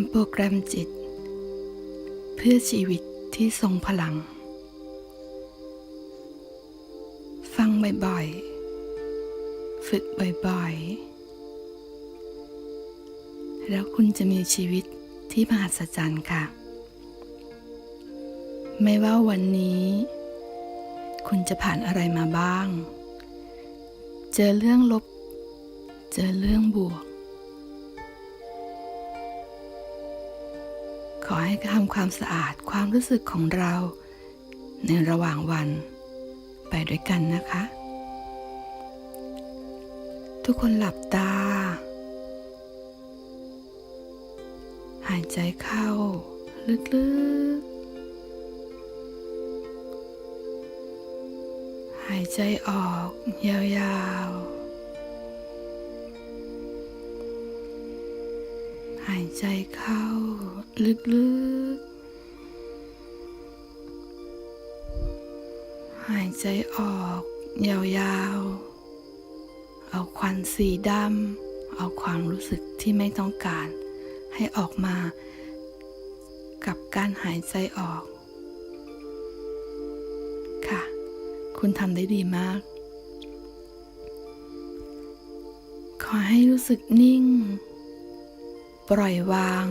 ำโปรแกรมจิต เพื่อชีวิตที่ทรงพลัง ฟังบ่อยๆ ฝึกบ่อยๆ แล้วคุณจะมีชีวิตที่มหัศจรรย์ค่ะ ไม่ว่าวันนี้ คุณจะผ่านอะไรมาบ้าง เจอเรื่องลบ เจอเรื่องบวก ให้ทำความสะอาดความรู้สึกของเรา ในระหว่างวัน ไปด้วยกันนะคะ ทุกคนหลับตา หายใจเข้า ลึกๆ หายใจออก ยาวๆายใจเข้า ลึกๆ หายใจออก ยาวๆ เอาควันสีดำ เอาความรู้สึกที่ไม่ต้องการ ให้ออกมา กับการหายใจออก ค่ะ คุณทำได้ดีมากขอให้รู้สึกนิ่ง ปล่อยวาง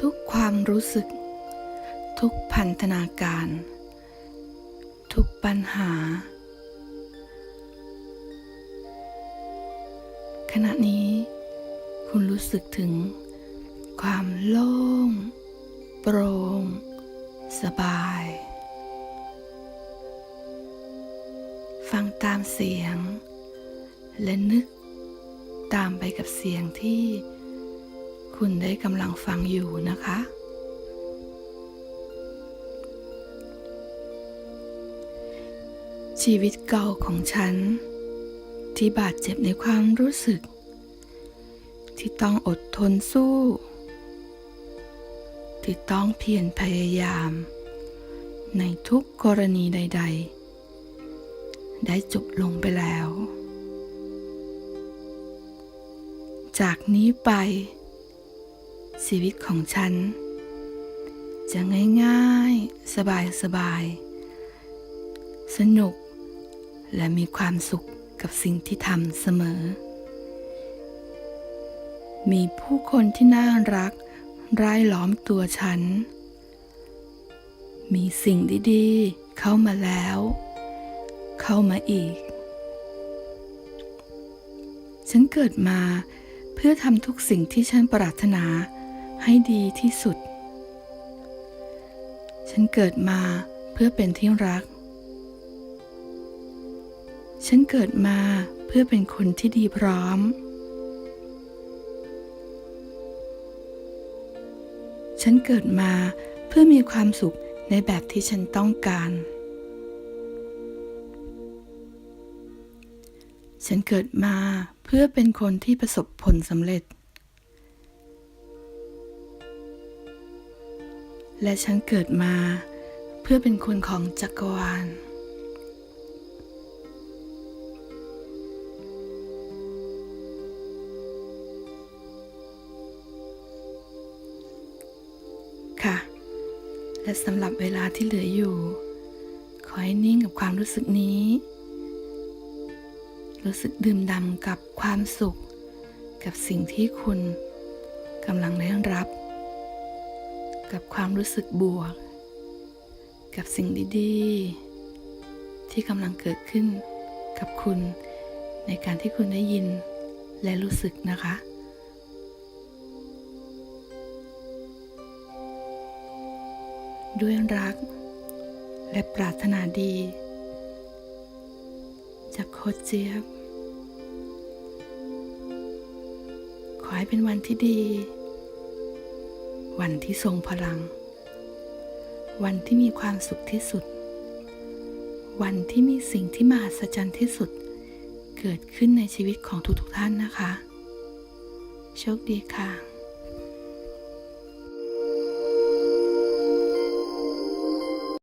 ทุกความรู้สึก ทุกพันธนาการ ทุกปัญหา ขณะนี้ คุณรู้สึกถึง ความโล่ง โปร่ง สบาย ฟังตามเสียง และนึกตามไปกับเสียงที่ คุณได้กำลังฟังอยู่นะคะ ชีวิตเก่าของฉัน ที่บาดเจ็บในความรู้สึก ที่ต้องอดทนสู้ ที่ต้องเพียรพยายาม ในทุกกรณีใด ๆ ได้จบลงไปแล้วจากนี้ไป ชีวิตของฉัน จะง่ายๆ สบายๆสนุก และมีความสุขกับสิ่งที่ทำเสมอ มีผู้คนที่น่ารักรายล้อมตัวฉัน มีสิ่งดีๆ เข้ามาแล้ว เข้ามาอีก ฉันเกิดมาเพื่อทำทุกสิ่งที่ฉันปรารถนา ให้ดีที่สุด ฉันเกิดมาเพื่อเป็นที่รัก ฉันเกิดมาเพื่อเป็นคนที่ดีพร้อม ฉันเกิดมาเพื่อมีความสุขในแบบที่ฉันต้องการ ฉันเกิดมาเพื่อเป็นคนที่ประสบผลสำเร็จ และฉันเกิดมาเพื่อเป็นคนของจักรวาล ค่ะ และสำหรับเวลาที่เหลืออยู่ ขอให้นิ่งกับความรู้สึกนี้ รู้สึกดื่มด่ำกับความสุข กับสิ่งที่คุณกำลังได้รับ กับความรู้สึกบวก กับสิ่งดีๆ ที่กำลังเกิดขึ้นกับคุณในการที่คุณได้ยินและรู้สึกนะคะ ด้วยรักและปรารถนาดี จากโคเจี๊ยบ ขอให้เป็นวันที่ดี วันที่ทรงพลัง วันที่มีความสุขที่สุด วันที่มีสิ่งที่มหัศจรรย์ที่สุด เกิดขึ้นในชีวิตของทุกๆท่านนะคะ โชคดีค่ะ